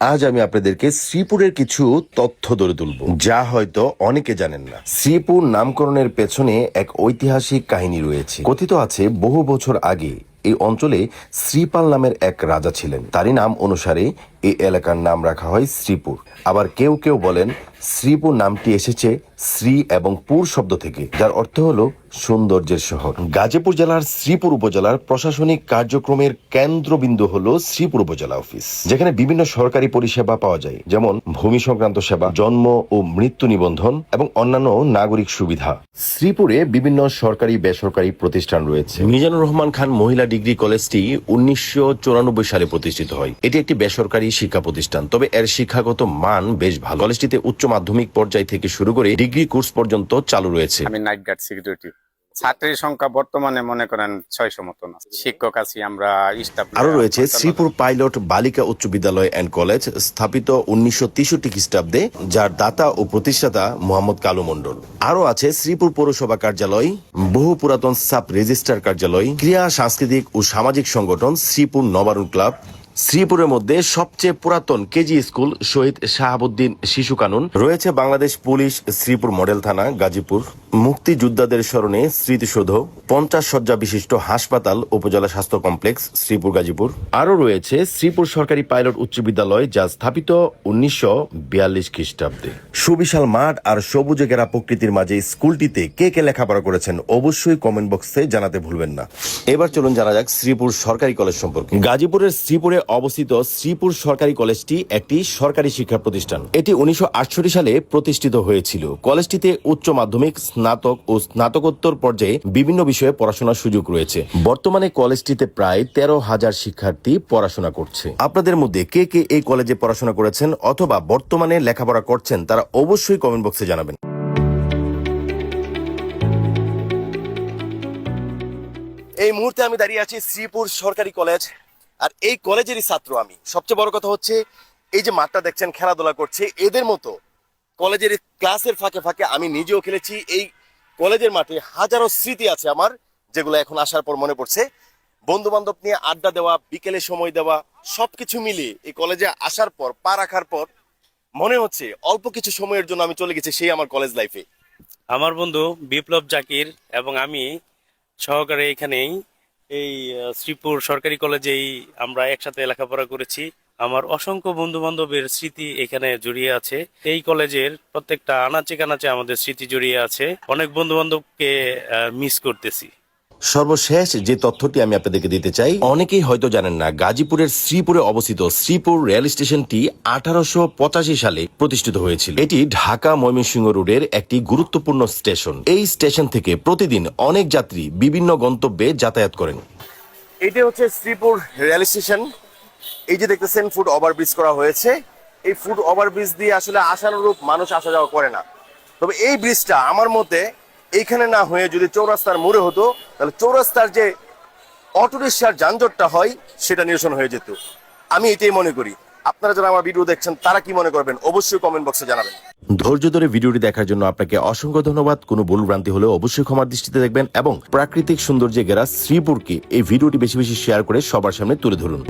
আজ আমি আপনাদেরকে শ্রীপুরের কিছু তথ্য ধরে তুলব, যা হয়তো অনেকে জানেন না। শ্রীপুর নামকরণের পেছনে এক ঐতিহাসিক কাহিনী রয়েছে। কথিত আছে, বহু বছর আগে এই অঞ্চলে শ্রীপাল নামের এক রাজা ছিলেন। তারই নাম অনুসারে এই এলাকার নাম রাখা হয় শ্রীপুর। আবার কেউ কেউ বলেন শ্রীপুর নামটি এসেছে শ্রী এবং পুর শব্দ থেকে, যার অর্থ হল সৌন্দর্যের শহর। গাজীপুর জেলার শ্রীপুর উপজেলার প্রশাসনিক কার্যক্রমের কেন্দ্রবিন্দু হল শ্রীপুর উপজেলা অফিস, যেখানে বিভিন্ন সরকারি পরিষেবা পাওয়া যায়, যেমন ভূমি সংক্রান্ত সেবা, জন্ম ও মৃত্যু নিবন্ধন এবং অন্যান্য নাগরিক সুবিধা। শ্রীপুরে বিভিন্ন সরকারি বেসরকারি প্রতিষ্ঠান রয়েছে। মিজানুর রহমান খান মহিলা ডিগ্রি কলেজটি উনিশশো চুরানব্বই সালে প্রতিষ্ঠিত হয়। এটি একটি বেসরকারি শিক্ষা প্রতিষ্ঠান। তবে এর শিক্ষাগত মান বেশ ভালো। কলেজটিতে উচ্চ মাধ্যমিক পর্যায় থেকে শুরু করে ডিগ্রি কোর্স পর্যন্ত চালু রয়েছে। আমি নাইট গার্ড সিকিউরিটি। ছাত্রীর সংখ্যা বর্তমানে মনে করেন ছয়শো মতন আছে। শিক্ষক আছি আমরা স্টাফ আরও রয়েছে শ্রীপুর পাইলট বালিকা উচ্চ বিদ্যালয় অ্যান্ড কলেজ স্থাপিত উনিশশো তেষট্টি খ্রিস্টাব্দে যার দাতা ও প্রতিষ্ঠাতা মোহাম্মদ কালু মন্ডল আরও আছে শ্রীপুর পৌরসভা কার্যালয় বহু পুরাতন সাব রেজিস্ট্রার কার্যালয় ক্রিয়া সাংস্কৃতিক ও সামাজিক সংগঠন শ্রীপুর নবারুণ ক্লাব শ্রীপুরের মধ্যে সবচেয়ে পুরাতন কেজি স্কুল শহীদ শাহাবুদ্দিন শিশু কানুন রয়েছে বাংলাদেশ পুলিশ শ্রীপুর মডেল থানা, গাজীপুর। মুক্তিযোদ্ধাদের স্মরণে স্মৃতিসৌধ, পঞ্চাশ শয্যা বিশিষ্ট হাসপাতাল, উপজেলা স্বাস্থ্য কমপ্লেক্স, শ্রীপুর, গাজীপুর। আরও রয়েছে শ্রীপুর সরকারি পাইলট উচ্চ বিদ্যালয় যা স্থাপিত উনিশশো বিয়াল্লিশ খ্রিস্টাব্দে। সুবিশাল মাঠ আর সবুজে ঘেরা প্রকৃতির মাঝে স্কুলটিতে কে কে লেখাপড়া করেছেন অবশ্যই কমেন্ট বক্সে জানাতে ভুলবেন না। এবার চলুন জানা যাক শ্রীপুর সরকারি কলেজ সম্পর্কে। গাজীপুরের শ্রীপুরে অবস্থিত শ্রীপুর সরকারি কলেজটি একটি সরকারি শিক্ষা প্রতিষ্ঠান। এটি উনিশশো সালে প্রতিষ্ঠিত হয়েছিল। কলেজটিতে উচ্চ মাধ্যমিক, স্নাতক ও স্নাতকোত্তর পর্যায়ে বিভিন্ন বিষয়ে পড়াশোনার সুযোগ রয়েছে। বর্তমানে কলেজটিতে প্রায় তেরো হাজার শিক্ষার্থী পড়াশোনা করছে। আপনাদের মধ্যে কে কে এই কলেজে পড়াশোনা করেছেন অথবা বর্তমানে লেখাপড়া করছেন, তারা অবশ্যই কমেন্ট বক্সে জানাবেন। এই মুহূর্তে আমি দাঁড়িয়ে আছি শ্রীপুর সরকারি কলেজ আর এই কলেজেরই ছাত্র আমি। সবচেয়ে বড় কথা হচ্ছে, এই যে মাঠটা দেখছেন, খেলাধুলা করছে, এদের মতো কলেজের ক্লাসের ফাঁকে ফাঁকে আমি নিজেও খেলেছি। এই কলেজের মাঠে হাজারো স্মৃতি আছে আমার, যেগুলো এখন আসার পর মনে পড়ছে। বন্ধু বান্ধব নিয়ে আড্ডা দেওয়া, বিকেলে সময় দেওয়া, সবকিছু মিলিয়ে এই কলেজে আসার পর, পা রাখার পর, মনে হচ্ছে অল্প কিছু সময়ের জন্য আমি চলে গেছি সেই আমার কলেজ লাইফে। আমার বন্ধু বিপ্লব জাকির এবং আমি সহকারে এখানেই এই শ্রীপুর সরকারি কলেজেই আমরা একসাথে লেখাপড়া করেছি। আমার অসংখ্য বন্ধু বান্ধবের স্মৃতি এখানে জড়িয়ে আছে। এই কলেজের প্রত্যেকটা আনাচে কানাচে আমাদের স্মৃতি জড়িয়ে আছে। অনেক বন্ধু বান্ধবকে মিস করতেছি। সর্বশেষ যে তথ্যটি আমি আপনাদেরকে দিতে চাই, অনেকেই হয়তো জানেন না, গাজীপুরের শ্রীপুরে অবস্থিত শ্রীপুর রেল স্টেশনটি আঠারোশো পঁচাশি সালে প্রতিষ্ঠিত হয়েছিল। এটি ঢাকা ময়মনসিংহ রোডের একটি গুরুত্বপূর্ণ স্টেশন। এই স্টেশন থেকে প্রতিদিন অনেক যাত্রী বিভিন্ন গন্তব্যে যাতায়াত করেন। এটি হচ্ছে শ্রীপুর রেল স্টেশন। এই যে দেখতেছেন ফুট ওভারব্রিজ করা হয়েছে। এই ফুট ওভারব্রিজ দিয়ে আসলে আশানুরূপ মানুষ আসা যাওয়া করে না। তবে এই ব্রিজটা আমার মতে এইখানে না হয়ে যদি চৌরাস্তার মোড়ে হতো, তাহলে চৌরাস্তার যে অটোরিকশার যানজটটা হয়, সেটা নিরসন হয়ে যেত। আমি এটাই মনে করি। আপনারা যারা আমার ভিডিও দেখছেন, তারা কি মনে করবেন? অবশ্যই কমেন্ট বক্সে জানাবেন। ধৈর্য ধরে ভিডিওটি দেখার জন্য আপনাকে অসংখ্য ধন্যবাদ। কোনো ভুল ভ্রান্তি হলে অবশ্যই ক্ষমার দৃষ্টিতে দেখবেন এবং প্রাকৃতিক সৌন্দর্যে ঘেরা শ্রীপুরকে এই ভিডিওটি বেশি বেশি শেয়ার করে সবার সামনে তুলে ধরুন।